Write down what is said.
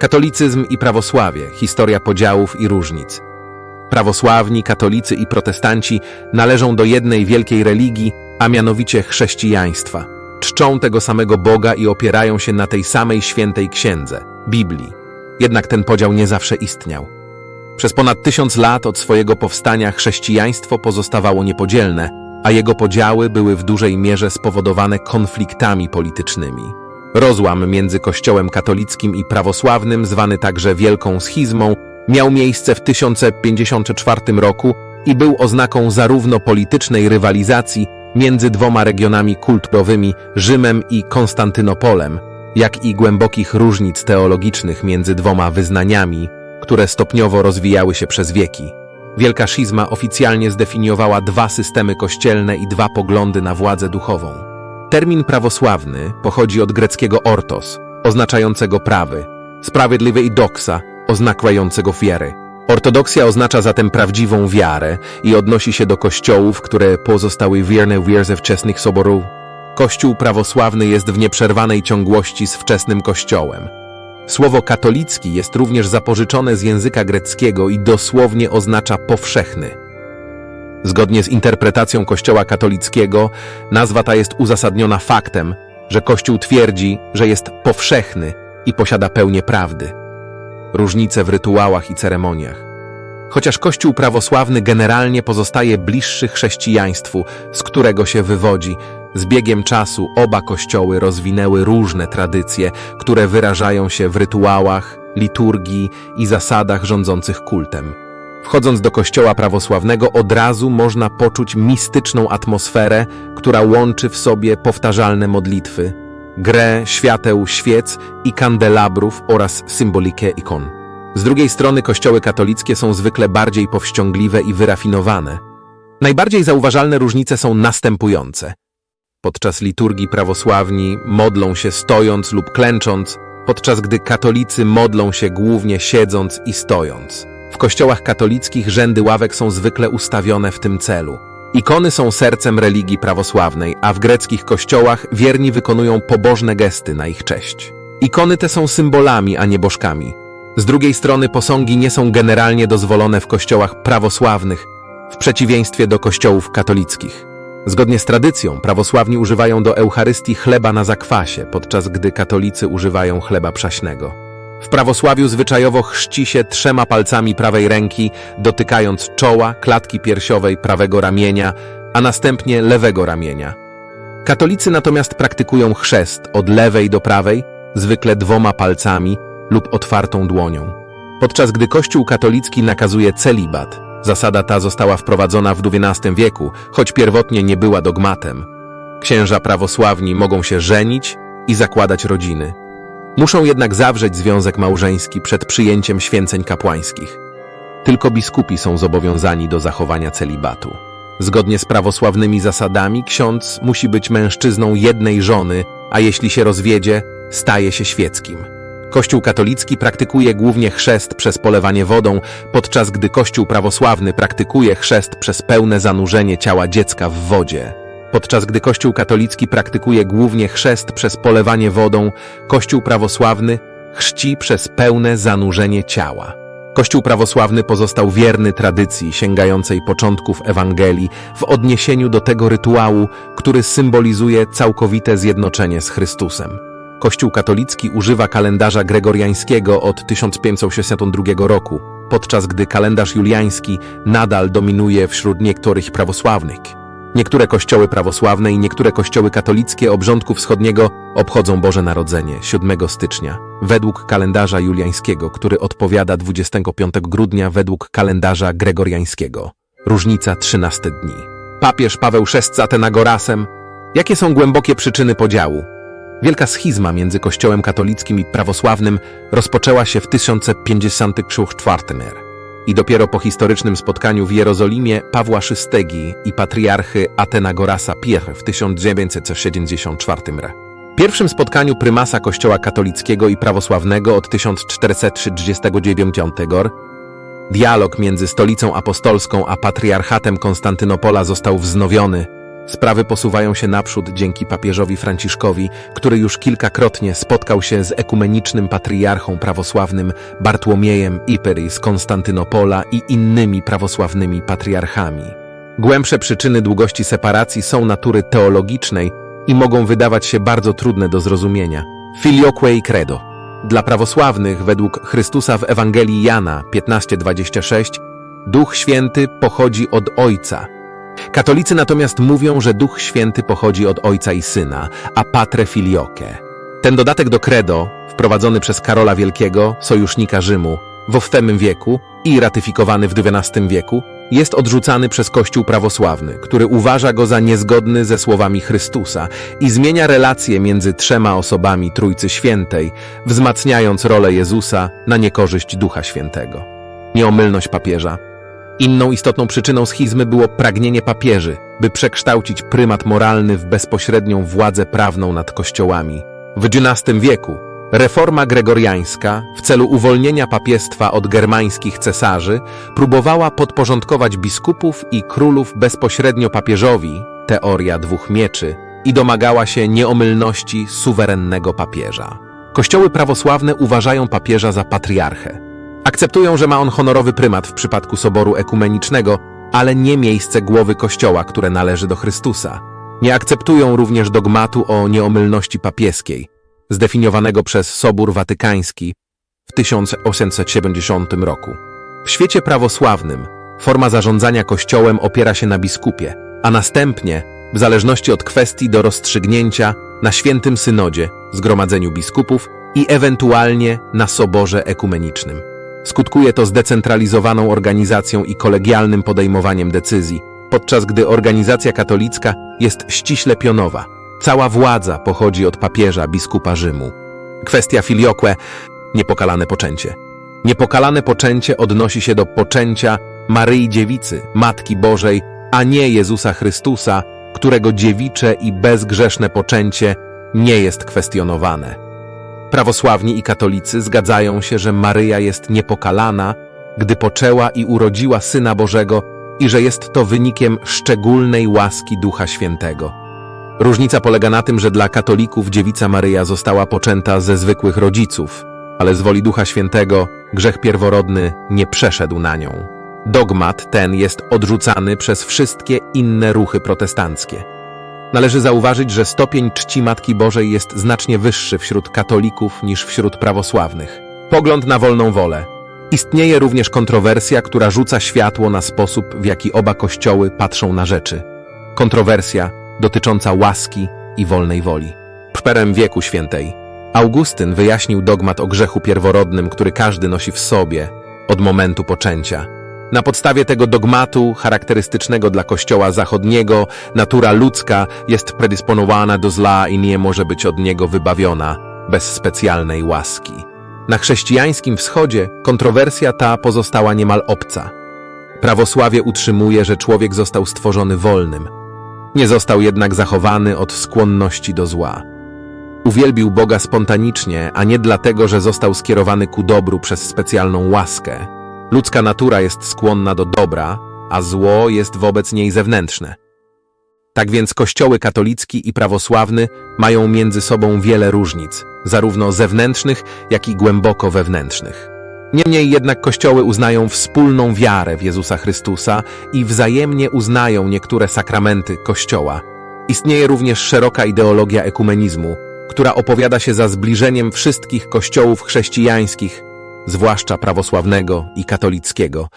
Katolicyzm i prawosławie, historia podziałów i różnic. Prawosławni, katolicy i protestanci należą do jednej wielkiej religii, a mianowicie chrześcijaństwa. Czczą tego samego Boga i opierają się na tej samej świętej księdze, Biblii. Jednak ten podział nie zawsze istniał. Przez ponad tysiąc lat od swojego powstania chrześcijaństwo pozostawało niepodzielne, a jego podziały były w dużej mierze spowodowane konfliktami politycznymi. Rozłam między Kościołem katolickim i prawosławnym, zwany także Wielką Schizmą, miał miejsce w 1054 roku i był oznaką zarówno politycznej rywalizacji między dwoma regionami kulturowymi, Rzymem i Konstantynopolem, jak i głębokich różnic teologicznych między dwoma wyznaniami, które stopniowo rozwijały się przez wieki. Wielka Schizma oficjalnie zdefiniowała dwa systemy kościelne i dwa poglądy na władzę duchową. Termin prawosławny pochodzi od greckiego ortos, oznaczającego prawy, sprawiedliwy i doxa, oznaczającego wiarę. Ortodoksja oznacza zatem prawdziwą wiarę i odnosi się do kościołów, które pozostały wierne wierze wczesnych soborów. Kościół prawosławny jest w nieprzerwanej ciągłości z wczesnym kościołem. Słowo katolicki jest również zapożyczone z języka greckiego i dosłownie oznacza powszechny. Zgodnie z interpretacją Kościoła katolickiego, nazwa ta jest uzasadniona faktem, że Kościół twierdzi, że jest powszechny i posiada pełnię prawdy. Różnice w rytuałach i ceremoniach. Chociaż Kościół prawosławny generalnie pozostaje bliższy chrześcijaństwu, z którego się wywodzi, z biegiem czasu oba kościoły rozwinęły różne tradycje, które wyrażają się w rytuałach, liturgii i zasadach rządzących kultem. Wchodząc do kościoła prawosławnego od razu można poczuć mistyczną atmosferę, która łączy w sobie powtarzalne modlitwy, grę świateł, świec i kandelabrów oraz symbolikę ikon. Z drugiej strony kościoły katolickie są zwykle bardziej powściągliwe i wyrafinowane. Najbardziej zauważalne różnice są następujące. Podczas liturgii prawosławni modlą się stojąc lub klęcząc, podczas gdy katolicy modlą się głównie siedząc i stojąc. W kościołach katolickich rzędy ławek są zwykle ustawione w tym celu. Ikony są sercem religii prawosławnej, a w greckich kościołach wierni wykonują pobożne gesty na ich cześć. Ikony te są symbolami, a nie bożkami. Z drugiej strony posągi nie są generalnie dozwolone w kościołach prawosławnych, w przeciwieństwie do kościołów katolickich. Zgodnie z tradycją, prawosławni używają do Eucharystii chleba na zakwasie, podczas gdy katolicy używają chleba przaśnego. W prawosławiu zwyczajowo chrzci się trzema palcami prawej ręki, dotykając czoła, klatki piersiowej prawego ramienia, a następnie lewego ramienia. Katolicy natomiast praktykują chrzest od lewej do prawej, zwykle dwoma palcami lub otwartą dłonią. Podczas gdy Kościół katolicki nakazuje celibat, zasada ta została wprowadzona w XII wieku, choć pierwotnie nie była dogmatem. Księża prawosławni mogą się żenić i zakładać rodziny. Muszą jednak zawrzeć związek małżeński przed przyjęciem święceń kapłańskich. Tylko biskupi są zobowiązani do zachowania celibatu. Zgodnie z prawosławnymi zasadami ksiądz musi być mężczyzną jednej żony, a jeśli się rozwiedzie, staje się świeckim. Kościół katolicki praktykuje głównie chrzest przez polewanie wodą, podczas gdy Kościół prawosławny praktykuje chrzest przez pełne zanurzenie ciała dziecka w wodzie. Podczas gdy Kościół katolicki praktykuje głównie chrzest przez polewanie wodą, Kościół prawosławny chrzci przez pełne zanurzenie ciała. Kościół prawosławny pozostał wierny tradycji sięgającej początków Ewangelii w odniesieniu do tego rytuału, który symbolizuje całkowite zjednoczenie z Chrystusem. Kościół katolicki używa kalendarza gregoriańskiego od 1562 roku, podczas gdy kalendarz juliański nadal dominuje wśród niektórych prawosławnych. Niektóre kościoły prawosławne i niektóre kościoły katolickie obrządku wschodniego obchodzą Boże Narodzenie 7 stycznia, według kalendarza juliańskiego, który odpowiada 25 grudnia według kalendarza gregoriańskiego. Różnica 13 dni. Papież Paweł VI Atenagorasem. Jakie są głębokie przyczyny podziału? Wielka schizma między kościołem katolickim i prawosławnym rozpoczęła się w 1054 i dopiero po historycznym spotkaniu w Jerozolimie Pawła VI i patriarchy Atenagorasa I w 1974 r. Pierwszym spotkaniu prymasa kościoła katolickiego i prawosławnego od 1439 r. Dialog między stolicą apostolską a patriarchatem Konstantynopola został wznowiony, Sprawy posuwają się naprzód dzięki papieżowi Franciszkowi, który już kilkakrotnie spotkał się z ekumenicznym patriarchą prawosławnym Bartłomiejem Iperi z Konstantynopola i innymi prawosławnymi patriarchami. Głębsze przyczyny długości separacji są natury teologicznej i mogą wydawać się bardzo trudne do zrozumienia. Filioque i credo. Dla prawosławnych, według Chrystusa w Ewangelii Jana 15:26, Duch Święty pochodzi od Ojca. Katolicy natomiast mówią, że Duch Święty pochodzi od Ojca i Syna, a Patre Filioque. Ten dodatek do credo, wprowadzony przez Karola Wielkiego, sojusznika Rzymu, w VII wieku i ratyfikowany w XII wieku, jest odrzucany przez Kościół prawosławny, który uważa go za niezgodny ze słowami Chrystusa i zmienia relacje między trzema osobami Trójcy Świętej, wzmacniając rolę Jezusa na niekorzyść Ducha Świętego. Nieomylność papieża. Inną istotną przyczyną schizmy było pragnienie papieży, by przekształcić prymat moralny w bezpośrednią władzę prawną nad kościołami. W XI wieku reforma gregoriańska w celu uwolnienia papiestwa od germańskich cesarzy próbowała podporządkować biskupów i królów bezpośrednio papieżowi, teoria dwóch mieczy, i domagała się nieomylności suwerennego papieża. Kościoły prawosławne uważają papieża za patriarchę. Akceptują, że ma on honorowy prymat w przypadku soboru ekumenicznego, ale nie miejsce głowy Kościoła, które należy do Chrystusa. Nie akceptują również dogmatu o nieomylności papieskiej, zdefiniowanego przez Sobór Watykański w 1870 roku. W świecie prawosławnym forma zarządzania Kościołem opiera się na biskupie, a następnie, w zależności od kwestii do rozstrzygnięcia, na świętym synodzie, zgromadzeniu biskupów i ewentualnie na soborze ekumenicznym. Skutkuje to zdecentralizowaną organizacją i kolegialnym podejmowaniem decyzji, podczas gdy organizacja katolicka jest ściśle pionowa. Cała władza pochodzi od papieża, biskupa Rzymu. Kwestia filioque, niepokalane poczęcie. Niepokalane poczęcie odnosi się do poczęcia Maryi Dziewicy, Matki Bożej, a nie Jezusa Chrystusa, którego dziewicze i bezgrzeszne poczęcie nie jest kwestionowane. Prawosławni i katolicy zgadzają się, że Maryja jest niepokalana, gdy poczęła i urodziła Syna Bożego i że jest to wynikiem szczególnej łaski Ducha Świętego. Różnica polega na tym, że dla katolików dziewica Maryja została poczęta ze zwykłych rodziców, ale z woli Ducha Świętego grzech pierworodny nie przeszedł na nią. Dogmat ten jest odrzucany przez wszystkie inne ruchy protestanckie. Należy zauważyć, że stopień czci Matki Bożej jest znacznie wyższy wśród katolików niż wśród prawosławnych. Pogląd na wolną wolę. Istnieje również kontrowersja, która rzuca światło na sposób, w jaki oba kościoły patrzą na rzeczy. Kontrowersja dotycząca łaski i wolnej woli. W perem wieku świętej Augustyn wyjaśnił dogmat o grzechu pierworodnym, który każdy nosi w sobie od momentu poczęcia. Na podstawie tego dogmatu, charakterystycznego dla Kościoła Zachodniego, natura ludzka jest predysponowana do zła i nie może być od niego wybawiona bez specjalnej łaski. Na chrześcijańskim wschodzie kontrowersja ta pozostała niemal obca. Prawosławie utrzymuje, że człowiek został stworzony wolnym. Nie został jednak zachowany od skłonności do zła. Uwielbił Boga spontanicznie, a nie dlatego, że został skierowany ku dobru przez specjalną łaskę. Ludzka natura jest skłonna do dobra, a zło jest wobec niej zewnętrzne. Tak więc kościoły katolicki i prawosławny mają między sobą wiele różnic, zarówno zewnętrznych, jak i głęboko wewnętrznych. Niemniej jednak kościoły uznają wspólną wiarę w Jezusa Chrystusa i wzajemnie uznają niektóre sakramenty Kościoła. Istnieje również szeroka ideologia ekumenizmu, która opowiada się za zbliżeniem wszystkich kościołów chrześcijańskich zwłaszcza prawosławnego i katolickiego,